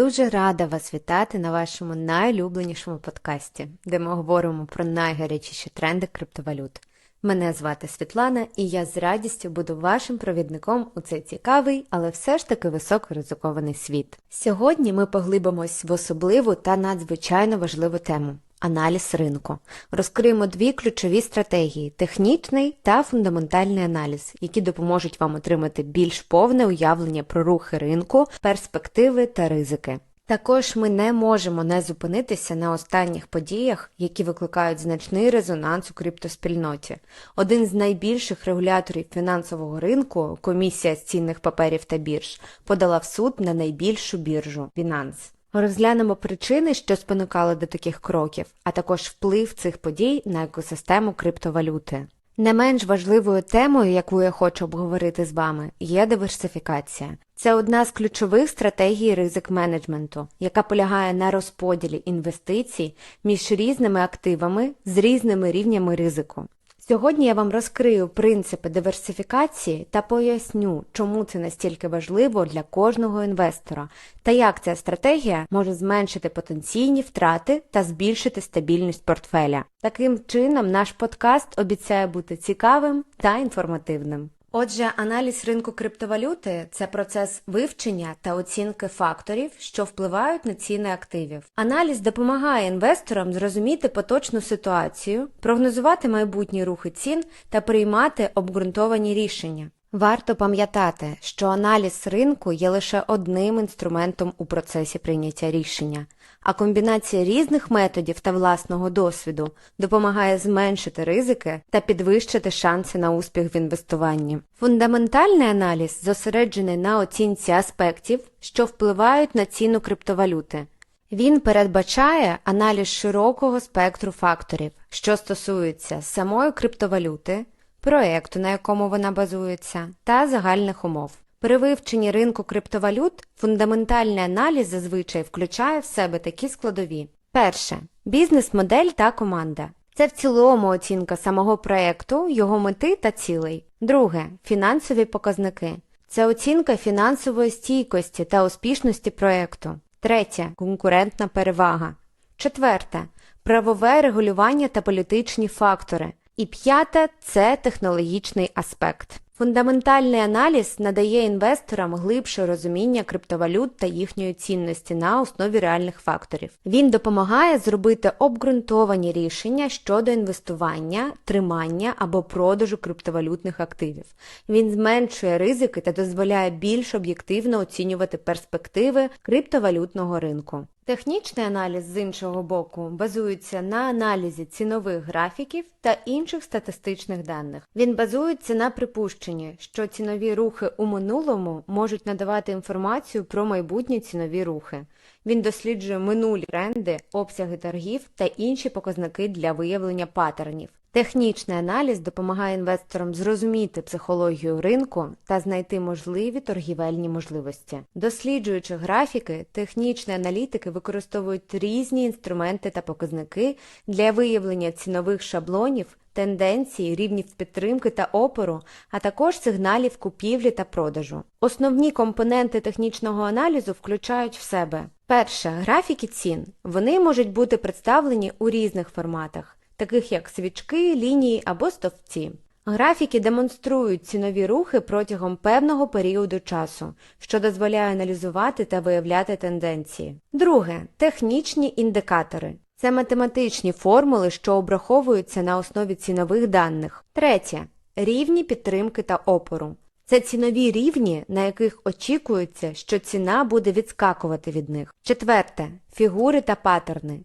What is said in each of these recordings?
дуже рада вас вітати на вашому найулюбленішому подкасті, де ми говоримо про найгарячіші тренди криптовалют. Мене звати Світлана, і я з радістю буду вашим провідником у цей цікавий, але все ж таки високоризикований світ. Сьогодні ми поглибимось в особливу та надзвичайно важливу тему. Аналіз ринку. Розкриємо дві ключові стратегії технічний та фундаментальний аналіз, які допоможуть вам отримати більш повне уявлення про рухи ринку, перспективи та ризики. Також ми не можемо не зупинитися на останніх подіях, які викликають значний резонанс у криптоспільноті. Один з найбільших регуляторів фінансового ринку, комісія з цінних паперів та бірж, подала в суд на найбільшу біржу Binance. Розглянемо причини, що спонукали до таких кроків, а також вплив цих подій на екосистему криптовалюти. Не менш важливою темою, яку я хочу обговорити з вами, є диверсифікація. Це одна з ключових стратегій ризик менеджменту, яка полягає на розподілі інвестицій між різними активами з різними рівнями ризику. Сьогодні я вам розкрию принципи диверсифікації та поясню, чому це настільки важливо для кожного інвестора та як ця стратегія може зменшити потенційні втрати та збільшити стабільність портфеля. Таким чином, наш подкаст обіцяє бути цікавим та інформативним. Отже, аналіз ринку криптовалюти це процес вивчення та оцінки факторів, що впливають на ціни активів. Аналіз допомагає інвесторам зрозуміти поточну ситуацію, прогнозувати майбутні рухи цін та приймати обґрунтовані рішення. Варто пам'ятати, що аналіз ринку є лише одним інструментом у процесі прийняття рішення, а комбінація різних методів та власного досвіду допомагає зменшити ризики та підвищити шанси на успіх в інвестуванні. Фундаментальний аналіз зосереджений на оцінці аспектів, що впливають на ціну криптовалюти. Він передбачає аналіз широкого спектру факторів, що стосуються самої криптовалюти проекту, на якому вона базується, та загальних умов. При вивченні ринку криптовалют фундаментальний аналіз зазвичай включає в себе такі складові: перше бізнес-модель та команда. Це в цілому оцінка самого проекту, його мети та цілей. Друге фінансові показники. Це оцінка фінансової стійкості та успішності проекту. Третє конкурентна перевага. Четверте правове регулювання та політичні фактори. І п'яте це технологічний аспект. Фундаментальний аналіз надає інвесторам глибше розуміння криптовалют та їхньої цінності на основі реальних факторів. Він допомагає зробити обґрунтовані рішення щодо інвестування, тримання або продажу криптовалютних активів. Він зменшує ризики та дозволяє більш об'єктивно оцінювати перспективи криптовалютного ринку. Технічний аналіз з іншого боку базується на аналізі цінових графіків та інших статистичних даних. Він базується на припущенні, що цінові рухи у минулому можуть надавати інформацію про майбутні цінові рухи. Він досліджує минулі тренди, обсяги торгів та інші показники для виявлення паттернів. Технічний аналіз допомагає інвесторам зрозуміти психологію ринку та знайти можливі торгівельні можливості. Досліджуючи графіки, технічні аналітики використовують різні інструменти та показники для виявлення цінових шаблонів, тенденцій, рівнів підтримки та опору, а також сигналів купівлі та продажу. Основні компоненти технічного аналізу включають в себе перше графіки цін. Вони можуть бути представлені у різних форматах таких як свічки, лінії або стовпці. Графіки демонструють цінові рухи протягом певного періоду часу, що дозволяє аналізувати та виявляти тенденції. Друге технічні індикатори. Це математичні формули, що обраховуються на основі цінових даних. Третє рівні підтримки та опору. Це цінові рівні, на яких очікується, що ціна буде відскакувати від них. Четверте фігури та паттерни.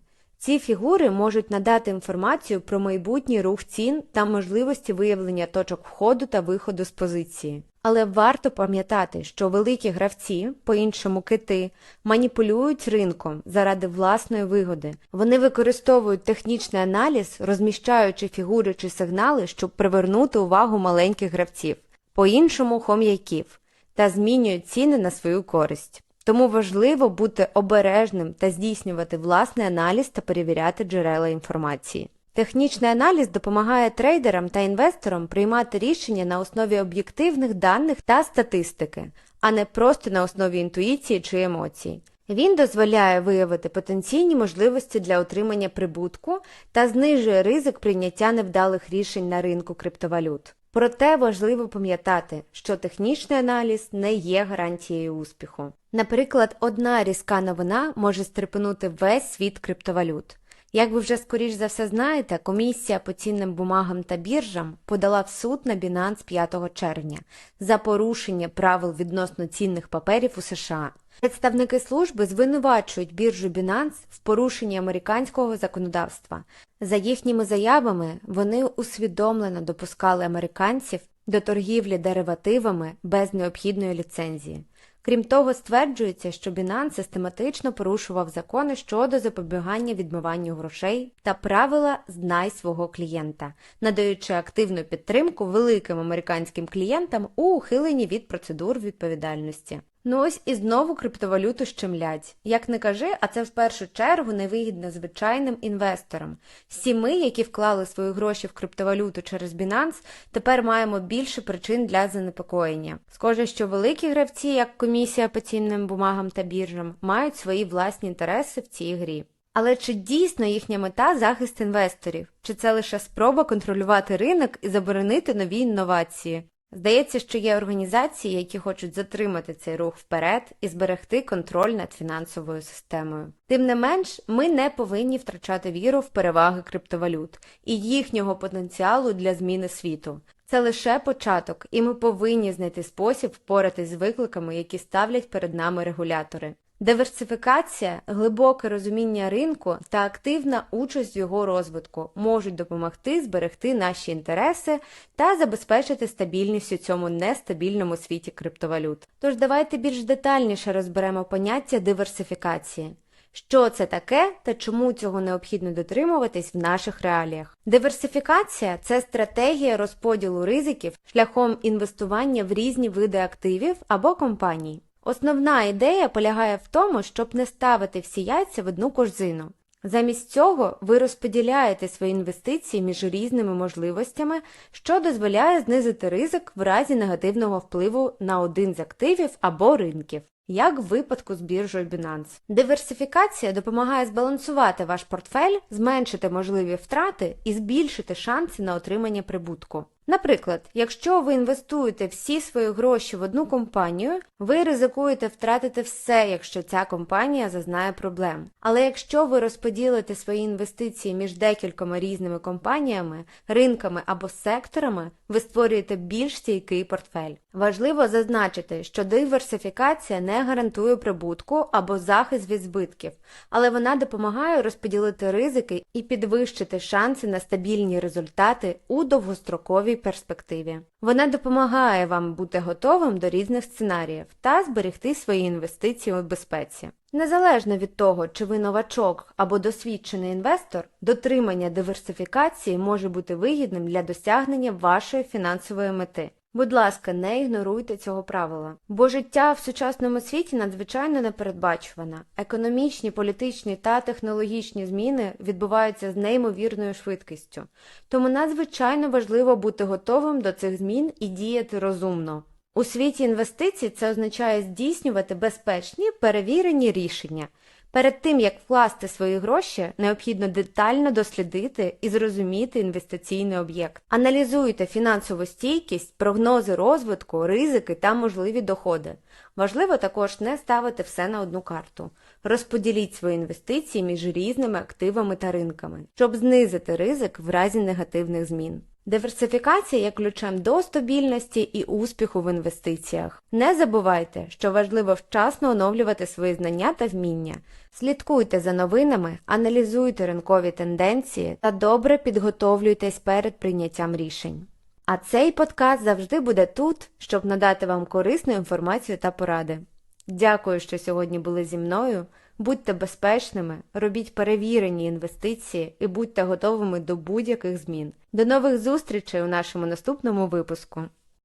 Ці фігури можуть надати інформацію про майбутній рух цін та можливості виявлення точок входу та виходу з позиції. Але варто пам'ятати, що великі гравці, по-іншому кити, маніпулюють ринком заради власної вигоди. Вони використовують технічний аналіз, розміщаючи фігури чи сигнали, щоб привернути увагу маленьких гравців, по-іншому хом'яків, та змінюють ціни на свою користь. Тому важливо бути обережним та здійснювати власний аналіз та перевіряти джерела інформації. Технічний аналіз допомагає трейдерам та інвесторам приймати рішення на основі об'єктивних даних та статистики, а не просто на основі інтуїції чи емоцій. Він дозволяє виявити потенційні можливості для отримання прибутку та знижує ризик прийняття невдалих рішень на ринку криптовалют. Проте важливо пам'ятати, що технічний аналіз не є гарантією успіху. Наприклад, одна різка новина може стрипнути весь світ криптовалют. Як ви вже скоріш за все знаєте, комісія по цінним бумагам та біржам подала в суд на Binance 5 червня за порушення правил відносно цінних паперів у США. Представники служби звинувачують біржу Binance в порушенні американського законодавства. За їхніми заявами, вони усвідомлено допускали американців до торгівлі деривативами без необхідної ліцензії. Крім того, стверджується, що Binance систематично порушував закони щодо запобігання відмиванню грошей та правила «знай свого клієнта, надаючи активну підтримку великим американським клієнтам у ухиленні від процедур відповідальності. Ну ось і знову криптовалюту щемлять. Як не кажи, а це в першу чергу невигідно звичайним інвесторам. Всі ми, які вклали свої гроші в криптовалюту через Binance, тепер маємо більше причин для занепокоєння. Схоже, що великі гравці, як комісія по цінним бумагам та біржам, мають свої власні інтереси в цій грі. Але чи дійсно їхня мета захист інвесторів? Чи це лише спроба контролювати ринок і заборонити нові інновації? Здається, що є організації, які хочуть затримати цей рух вперед і зберегти контроль над фінансовою системою. Тим не менш, ми не повинні втрачати віру в переваги криптовалют і їхнього потенціалу для зміни світу. Це лише початок, і ми повинні знайти спосіб впоратись з викликами, які ставлять перед нами регулятори. Диверсифікація, глибоке розуміння ринку та активна участь в його розвитку можуть допомогти зберегти наші інтереси та забезпечити стабільність у цьому нестабільному світі криптовалют. Тож давайте більш детальніше розберемо поняття диверсифікації. Що це таке та чому цього необхідно дотримуватись в наших реаліях? Диверсифікація це стратегія розподілу ризиків шляхом інвестування в різні види активів або компаній. Основна ідея полягає в тому, щоб не ставити всі яйця в одну корзину. Замість цього ви розподіляєте свої інвестиції між різними можливостями, що дозволяє знизити ризик в разі негативного впливу на один з активів або ринків, як в випадку з біржою Binance. Диверсифікація допомагає збалансувати ваш портфель, зменшити можливі втрати і збільшити шанси на отримання прибутку. Наприклад, якщо ви інвестуєте всі свої гроші в одну компанію, ви ризикуєте втратити все, якщо ця компанія зазнає проблем. Але якщо ви розподілите свої інвестиції між декількома різними компаніями, ринками або секторами, ви створюєте більш стійкий портфель. Важливо зазначити, що диверсифікація не гарантує прибутку або захист від збитків, але вона допомагає розподілити ризики і підвищити шанси на стабільні результати у довгостроковій перспективі. Вона допомагає вам бути готовим до різних сценаріїв та зберегти свої інвестиції у безпеці. Незалежно від того, чи ви новачок або досвідчений інвестор, дотримання диверсифікації може бути вигідним для досягнення вашої фінансової мети. Будь ласка, не ігноруйте цього правила, бо життя в сучасному світі надзвичайно непередбачуване. Економічні, політичні та технологічні зміни відбуваються з неймовірною швидкістю, тому надзвичайно важливо бути готовим до цих змін і діяти розумно. У світі інвестицій це означає здійснювати безпечні перевірені рішення. Перед тим як вкласти свої гроші, необхідно детально дослідити і зрозуміти інвестиційний об'єкт. Аналізуйте фінансову стійкість, прогнози розвитку, ризики та можливі доходи. Важливо також не ставити все на одну карту. Розподіліть свої інвестиції між різними активами та ринками, щоб знизити ризик в разі негативних змін. Диверсифікація є ключем до стабільності і успіху в інвестиціях. Не забувайте, що важливо вчасно оновлювати свої знання та вміння. Слідкуйте за новинами, аналізуйте ринкові тенденції та добре підготовлюйтесь перед прийняттям рішень. А цей подкаст завжди буде тут, щоб надати вам корисну інформацію та поради. Дякую, що сьогодні були зі мною. Будьте безпечними, робіть перевірені інвестиції і будьте готовими до будь-яких змін. До нових зустрічей у нашому наступному випуску.